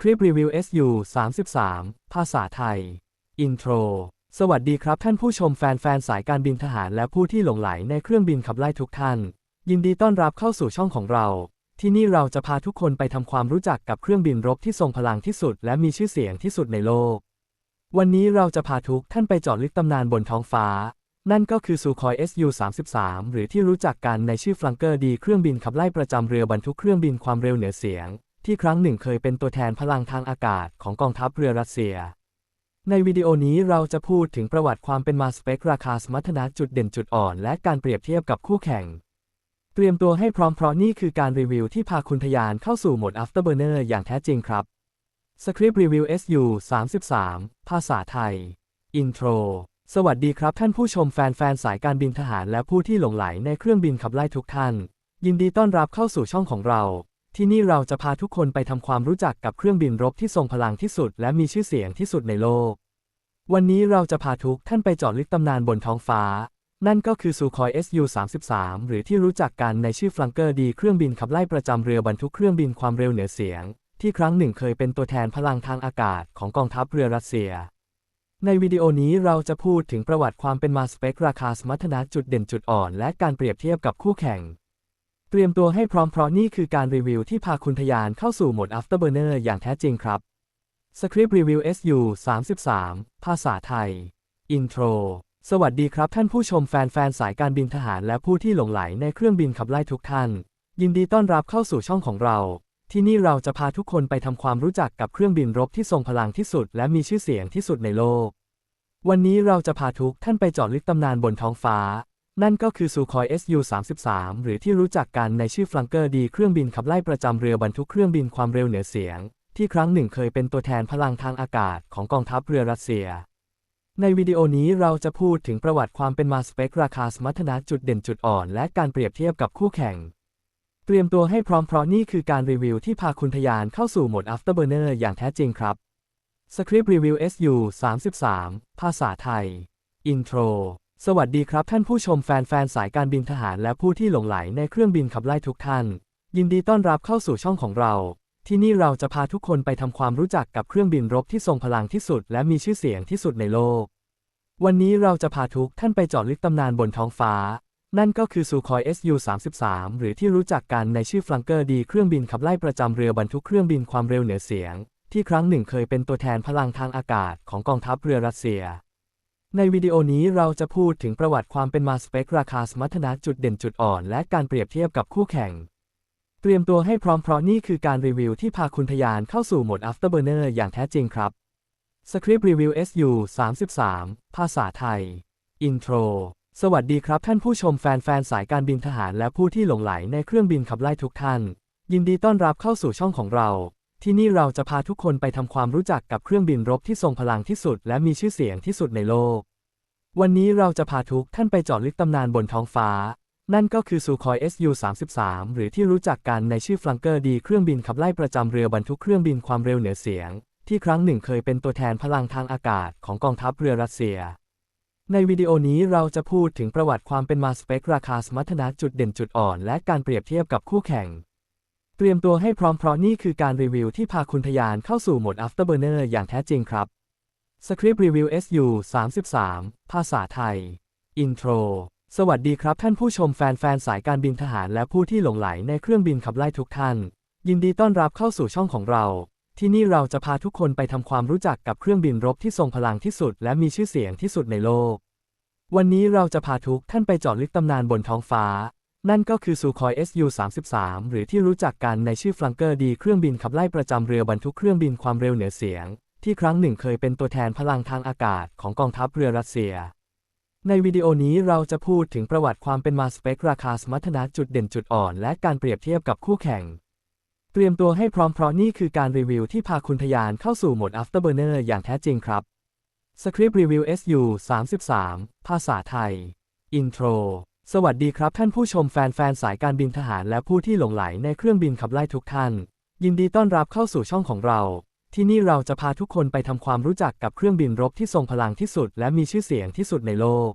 คริปต์รีวิว SU 33 ภาษาไทย อินโทร สวัสดีครับท่านผู้ชมแฟนๆ สายการบินทหารและผู้ที่หลงไหลในเครื่องบินขับไล่ทุกท่าน ยินดีต้อนรับเข้าสู่ช่องของเรา ที่นี่เราจะพาทุกคนไปทำความรู้จักกับเครื่องบินรบที่ทรงพลังที่สุด และมีชื่อเสียงที่สุดในโลก วันนี้เราจะพาทุกท่านไปเจาะลึกตำนานบนท้องฟ้า นั่นก็คือซูคอย SU 33หรือที่รู้จักกันในชื่อฟลังเกอร์ดีเครื่องบินขับไล่ประจำเรือบรรทุกเครื่องบินความเร็วเหนือเสียง ที่ครั้งหนึ่งเคยเป็นตัวแทนพลังทางอากาศของกองทัพเรือรัสเซีย ในวิดีโอนี้เราจะพูดถึงประวัติความเป็นมาสเปค ราคาสมรรถนะจุดเด่นจุดอ่อน และการเปรียบเทียบกับคู่แข่ง เตรียมตัวให้พร้อมเพราะนี่คือการรีวิวที่พาคุณทยานเข้าสู่โหมด Afterburner อย่างแท้จริงครับสคริปต์รีวิว SU 33 ภาษาไทย อินโทร สวัสดีครับท่านผู้ชมแฟนๆ สายการบินทหารและผู้ที่หลงไหลในเครื่องบินขับไล่ทุกท่าน ยินดีต้อนรับเข้าสู่ช่องของเรา ที่นี่เราจะพาทุกคนไปทำความรู้จักกับเครื่องบินรบที่ทรงพลังที่สุด และมีชื่อเสียงที่สุดในโลก วันนี้เราจะพาทุกท่านไปเจาะลึกตำนานบนท้องฟ้า นั่นก็คือซูคอย SU 33 หรือที่รู้จักกันในชื่อฟลังเกอร์ดีเครื่องบินขับไล่ประจำเรือบรรทุกเครื่องบินความเร็วเหนือเสียง ที่ครั้งหนึ่งเคยเป็นตัวแทนพลังทางอากาศของกองทัพเรือรัสเซีย ในวิดีโอนี้เราจะพูดถึงประวัติความเป็นมาสเปคราคาสมรรถนะจุดเด่นจุดอ่อน และการเปรียบเทียบกับคู่แข่ง เตรียมตัวให้พร้อมเพราะนี่คือการรีวิวที่พาคุณทยานเข้าสู่โหมด Afterburner อย่างแท้จริงครับสคริปต์รีวิว SU 33 ภาษาไทย อินโทร สวัสดีครับท่านผู้ชมแฟนๆ สายการบินทหารและผู้ที่หลงไหลในเครื่องบินขับไล่ทุกท่าน ยินดีต้อนรับเข้าสู่ช่องของเรา ที่นี่เราจะพาทุกคนไปทำความรู้จักกับเครื่องบินรบที่ทรงพลังที่สุด และมีชื่อเสียงที่สุดในโลก วันนี้เราจะพาทุกท่านไปเจาะลึกตำนานบนท้องฟ้า นั่นก็คือซูคอย SU 33 หรือที่รู้จักกันในชื่อฟลังเกอร์ดีเครื่องบินขับไล่ประจำเรือบรรทุกเครื่องบินความเร็วเหนือเสียง ที่ครั้งหนึ่งเคยเป็นตัวแทนพลังทางอากาศของกองทัพเรือรัสเซีย ในวิดีโอนี้เราจะพูดถึงประวัติความเป็นมาสเปค ราคาสมรรถนะจุดเด่นจุดอ่อน และการเปรียบเทียบกับคู่แข่ง เตรียมตัวให้พร้อมเพราะนี่คือการรีวิวที่พาคุณทยานเข้าสู่โหมด Afterburner อย่างแท้จริงครับสคริปต์รีวิว SU 33 ภาษาไทย อินโทร สวัสดีครับท่านผู้ชมแฟนๆ สายการบินทหารและผู้ที่หลงไหลในเครื่องบินขับไล่ทุกท่าน ยินดีต้อนรับเข้าสู่ช่องของเรา ที่นี่เราจะพาทุกคนไปทำความรู้จักกับเครื่องบินรบที่ทรงพลังที่สุด และมีชื่อเสียงที่สุดในโลก วันนี้เราจะพาทุกท่านไปเจาะลึกตำนานบนท้องฟ้า นั่นก็คือซูคอย SU 33 หรือที่รู้จักกันในชื่อฟลังเกอร์ดีเครื่องบินขับไล่ประจำเรือบรรทุกเครื่องบินความเร็วเหนือเสียง ที่ครั้งหนึ่งเคยเป็นตัวแทนพลังทางอากาศของกองทัพเรือรัสเซีย ในวิดีโอนี้เราจะพูดถึงประวัติความเป็นมาสเปค ราคาสมรรถนะจุดเด่นจุดอ่อน และการเปรียบเทียบกับคู่แข่ง เตรียมตัวให้พร้อมเพราะนี่คือการรีวิวที่พาคุณทยานเข้าสู่โหมด Afterburner อย่างแท้จริงครับสคริปต์รีวิว SU 33 ภาษาไทย อินโทร สวัสดีครับท่านผู้ชมแฟนๆ สายการบินทหารและผู้ที่หลงไหลในเครื่องบินขับไล่ทุกท่าน ยินดีต้อนรับเข้าสู่ช่องของเรา ที่นี่เราจะพาทุกคนไปทำความรู้จักกับเครื่องบินรบที่ทรงพลังที่สุด และมีชื่อเสียงที่สุดในโลก วันนี้เราจะพาทุกท่านไปเจาะลึกตำนานบนท้องฟ้า นั่นก็คือซูคอย SU 33 หรือที่รู้จักกันในชื่อฟลังเกอร์ดีเครื่องบินขับไล่ประจำเรือบรรทุกเครื่องบินความเร็วเหนือเสียง ที่ครั้งหนึ่งเคยเป็นตัวแทนพลังทางอากาศของกองทัพเรือรัสเซีย ในวิดีโอนี้เราจะพูดถึงประวัติความเป็นมาสเปคราคาสมรรถนะจุดเด่นจุดอ่อน และการเปรียบเทียบกับคู่แข่ง เตรียมตัวให้พร้อมเพราะนี่คือการรีวิวที่พาคุณทยานเข้าสู่โหมด Afterburner อย่างแท้จริงครับสคริปต์รีวิว SU 33 ภาษาไทย อินโทร สวัสดีครับท่านผู้ชมแฟนๆ สายการบินทหารและผู้ที่หลงไหลในเครื่องบินขับไล่ทุกท่าน ยินดีต้อนรับเข้าสู่ช่องของเรา ที่นี่เราจะพาทุกคนไปทำความรู้จักกับเครื่องบินรบที่ทรงพลังที่สุด และมีชื่อเสียงที่สุดในโลก วันนี้เราจะพาทุกท่านไปเจาะลึกตำนานบนท้องฟ้า นั่นก็คือซูคอย SU 33 หรือที่รู้จักกันในชื่อฟลังเกอร์ดีเครื่องบินขับไล่ประจำเรือบรรทุกเครื่องบินความเร็วเหนือเสียง ที่ครั้งหนึ่งเคยเป็นตัวแทนพลังทางอากาศของกองทัพเรือรัสเซีย ในวิดีโอนี้เราจะพูดถึงประวัติความเป็นมาสเปคราคาสมรรถนะจุดเด่นจุดอ่อน และการเปรียบเทียบกับคู่แข่ง เตรียมตัวให้พร้อมเพราะนี่คือการรีวิวที่พาคุณทะยานเข้าสู่โหมด Afterburner อย่างแท้จริงครับสคริปต์รีวิว SU 33 ภาษาไทย อินโทร สวัสดีครับท่านผู้ชมแฟนๆสายการบินทหารและผู้ที่หลงไหลในเครื่องบินขับไล่ทุกท่าน ยินดีต้อนรับเข้าสู่ช่องของเรา ที่นี่เราจะพาทุกคนไปทำความรู้จักกับเครื่องบินรบที่ทรงพลังที่สุด และมีชื่อเสียงที่สุดในโลก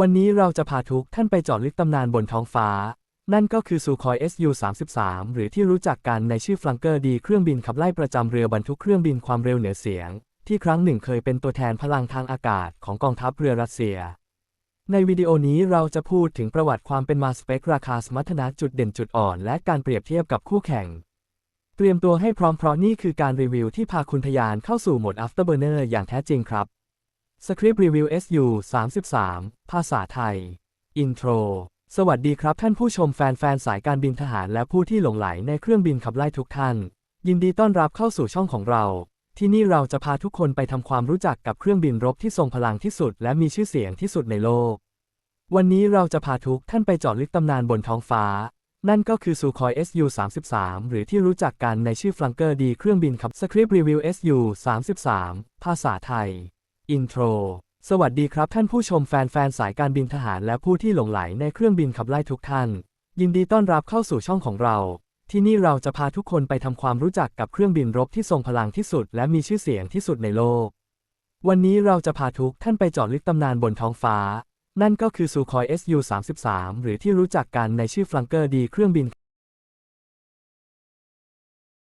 วันนี้เราจะพาทุกท่านไปเจาะลึกตำนานบนท้องฟ้า นั่นก็คือซูคอย SU-33 หรือที่รู้จักกันในชื่อฟลังเกอร์ดีเครื่องบินขับไล่ประจำเรือบรรทุกเครื่องบินความเร็วเหนือเสียง ที่ครั้งหนึ่งเคยเป็นตัวแทนพลังทางอากาศของกองทัพเรือรัสเซีย ในวิดีโอนี้เราจะพูดถึงประวัติความเป็นมาสเปคราคาสมรรถนะจุดเด่นจุดอ่อน และการเปรียบเทียบกับคู่แข่ง เตรียมตัวให้พร้อมเพราะนี่คือการรีวิวที่พาคุณทยานเข้าสู่โหมด Afterburner อย่างแท้จริงครับสคริปต์รีวิว SU 33 ภาษาไทย อินโทร สวัสดีครับท่านผู้ชมแฟนๆ สายการบินทหารและผู้ที่หลงไหลในเครื่องบินขับไล่ทุกท่าน ยินดีต้อนรับเข้าสู่ช่องของเรา ที่นี่เราจะพาทุกคนไปทำความรู้จักกับเครื่องบินรบที่ทรงพลังที่สุด และมีชื่อเสียงที่สุดในโลก วันนี้เราจะพาทุกท่านไปเจาะลึกตำนานบนท้องฟ้า นั่นก็คือซูคอย SU-33 หรือที่รู้จักกันในชื่อฟลังเกอร์ดีเครื่องบินขับสคริปต์รีวิว SU-33 ภาษาไทย อินโทร สวัสดีครับท่านผู้ชมแฟนๆสายการบินทหารและผู้ที่หลงไหลในเครื่องบินขับไล่ทุกท่าน ยินดีต้อนรับเข้าสู่ช่องของเรา ที่นี่เราจะพาทุกคนไปทำความรู้จักกับเครื่องบินรบที่ทรงพลังที่สุด และมีชื่อเสียงที่สุดในโลก วันนี้เราจะพาทุกท่านไปเจาะลึกตำนานบนท้องฟ้า นั่นก็คือซูคอย SU-33 หรือที่รู้จักกันในชื่อฟลังเกอร์ดีเครื่องบิน